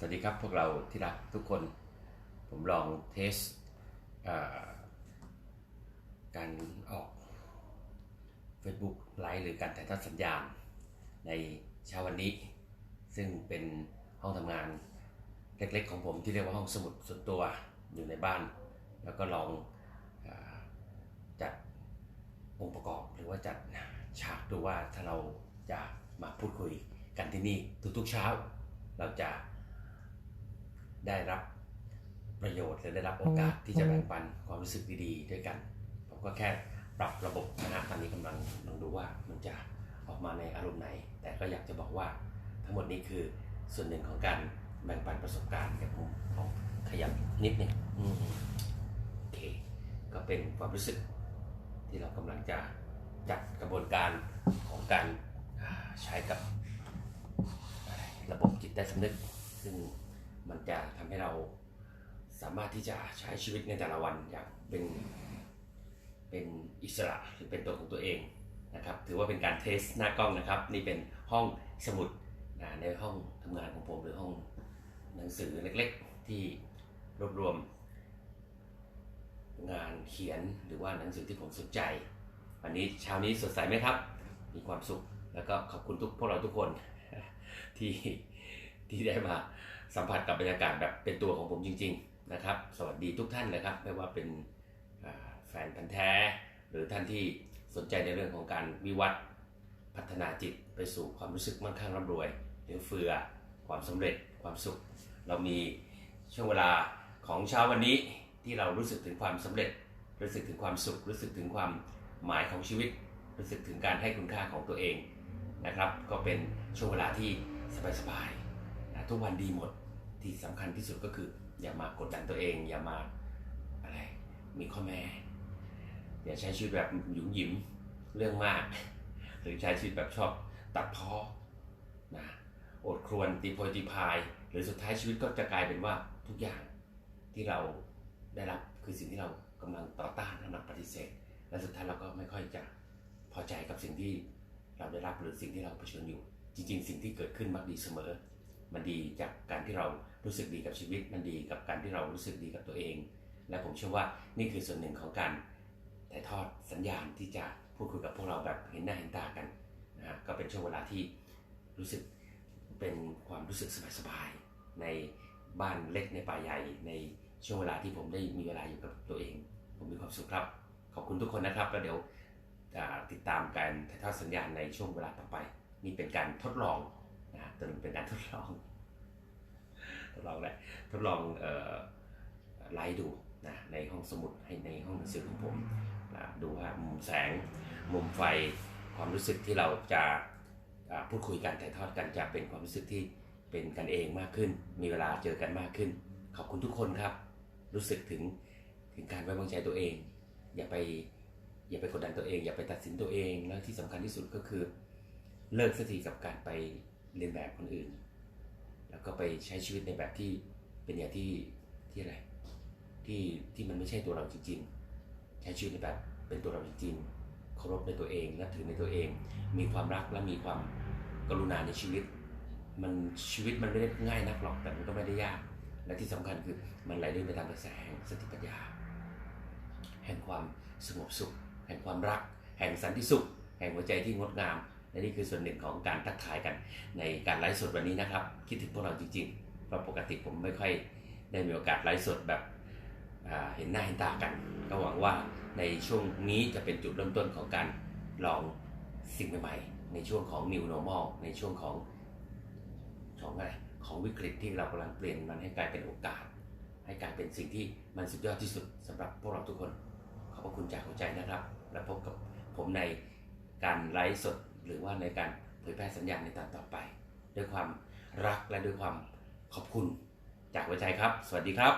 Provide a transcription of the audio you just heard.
สวัสดีครับพวกเราที่รักทุกคน ผมลองเทสการออก Facebook ไลฟ์หรือการถ่ายทอดสัญญาณ ในเช้าวันนี้ ซึ่งเป็นห้องทำงานเล็กๆของผมที่เรียกว่าห้องสมุดส่วนตัวอยู่ในบ้าน แล้วก็ลองอจัดองค์ประกอบหรือว่าจัดฉากดูว่าถ้าเราจะมาพูดคุยกันที่นี่ทุกๆเช้า เราจะ ได้รับประโยชน์หรือได้รับโอกาสที่จะแบ่งปันความรู้สึกดีๆ ด้วยกันผมก็แค่ปรับระบบนะฮะตอนนี้กำลังลองดูว่ามันจะออกมาในอารมณ์ไหน แต่ก็อยากจะบอกว่าทั้งหมดนี้คือส่วนหนึ่งของการแบ่งปันประสบการณ์กับผมของขยับนิดหนึ่งอืมโอเค ก็เป็นความรู้สึกที่เรากำลังจะจัดกระบวนการของการอ่าใช้กับระบบจิตใต้สำนึกซึ่ง มันจะทำให้เราสามารถที่จะใช้ชีวิตในแต่ละวันอย่างเป็นเป็นอิสระหรือเป็นตัวของตัวเองนะครับ ถือว่าเป็นการเทสหน้ากล้องนะครับ นี่เป็นห้องสมุดนะในห้องทำงานของผมหรือห้องหนังสือเล็กๆ ที่รวบรวม งานเขียนหรือว่าหนังสือที่ผมสนใจ วันนี้เช้านี้สดใสไหมครับ มีความสุขแล้วก็ขอบคุณทุกพวกเราทุกคนที่ ที่ได้มาสัมผัสกับบรรยากาศแบบเป็นตัวของผมจริง ๆนะครับ สวัสดีทุกท่านนะครับ ไม่ว่าเป็นแฟนพันธ์แท้ หรือท่านที่สนใจในเรื่องของการวิวัฒน์พัฒนาจิตไปสู่ความรู้สึกมั่งคั่งร่ำรวยหรือเฟือความสำเร็จความสุข เรามีช่วงเวลาของเช้าวันนี้ที่เรารู้สึกถึงความสำเร็จ รู้สึกถึงความสุข รู้สึกถึงความหมายของชีวิต รู้สึกถึงการให้คุณค่าของตัวเองนะครับ ก็เป็นช่วงเวลาที่สบายๆ ทุกวันดีหมดที่สำคัญที่สุดก็คือ อย่ามากดดันตัวเอง อย่ามาอะไรมีข้อแม้อย่าใช้ชีวิตแบบหยุ่มหยิมเรื่องมาก หรือใช้ชีวิตแบบชอบตัดพ้อนะอดครวนตีโพยตีพาย หรือสุดท้ายชีวิตก็จะกลายเป็นว่าทุกอย่างที่เราได้รับคือสิ่งที่เรากำลังต่อต้านกำลังปฏิเสธ และสุดท้ายเราก็ไม่ค่อยจะพอใจกับสิ่งที่เราได้รับหรือสิ่งที่เราเผชิญอยู่ จริง ๆ สิ่งที่เกิดขึ้นมักดีเสมอ มันดีจากการที่เรารู้สึกดีกับชีวิต มันดีกับการที่เรารู้สึกดีกับตัวเอง และผมเชื่อว่านี่คือส่วนหนึ่งของการถ่ายทอดสัญญาณที่จะพูดคุยกับพวกเราแบบเห็นหน้าเห็นตากันนะฮะก็เป็นช่วงเวลาที่รู้สึกเป็นความรู้สึกสบายๆในบ้านเล็กในป่าใหญ่ในช่วงเวลาที่ผมได้มีเวลาอยู่กับตัวเอง ผมมีความสุขครับ ขอบคุณทุกคนนะครับแล้วเดี๋ยวติดตามการถ่ายทอดสัญญาณในช่วงเวลาต่อไป นี่เป็นการทดลอง นะฮะตัวนี้เป็นการทดลอง ทดลองแหละทดลองไลฟ์ดูนะในห้องสมุดให้ในห้องหนังสือของผมนะดูว่ามุมแสงมุมไฟความรู้สึกที่เราจะพูดคุยกันถ่ายทอดกันจะเป็นความรู้สึกที่เป็นกันเองมากขึ้น มีเวลาเจอกันมากขึ้น ขอบคุณทุกคนครับ รู้สึกถึงถึงการไว้วางใจตัวเอง อย่าไปอย่าไปกดดันตัวเอง อย่าไปตัดสินตัวเองแล้วที่สำคัญที่สุดก็คือ เลิกสักทีกับการไป เรียนแบบคนอื่น แล้วก็ไปใช้ชีวิตในแบบที่เป็นอย่างที่ที่อะไร ที่ที่มันไม่ใช่ตัวเราจริงๆ ใช้ชีวิตในแบบเป็นตัวเราจริงๆเคารพในตัวเองนับถือในตัวเอง มีความรักและมีความกรุณาในชีวิต มันชีวิตมันไม่ได้ง่ายนักหรอกแต่มันก็ไม่ได้ยาก และที่สำคัญคือมันไหลลื่นไปตามกระแสแห่งสติปัญญา แห่งความสงบสุข แห่งความรัก แห่งสันติสุข แห่งหัวใจที่งดงาม และนี่คือส่วนหนึ่งของการทักทายกันในการไลฟ์สดวันนี้นะครับ คิดถึงพวกเราจริงๆเพราะปกติผมไม่ค่อยได้มีโอกาสไลฟ์สดแบบเห็นหน้าเห็นตากัน ก็หวังว่าในช่วงนี้จะเป็นจุดเริ่มต้นของการลองสิ่งใหม่ๆ ในช่วงของ new normal ในช่วงของของอะไรของวิกฤตที่เรากำลังเปลี่ยนมันให้กลายเป็นโอกาส ให้กลายเป็นสิ่งที่มันสุดยอดที่สุดสำหรับพวกเราทุกคน ขอบพระคุณจากหัวใจนะครับ และพบกับผมในการไลฟ์สด หรือว่าในการเผยแพร่สัญญาณในตอนต่อไป ด้วยความรักและด้วยความขอบคุณจากหัวใจครับ สวัสดีครับ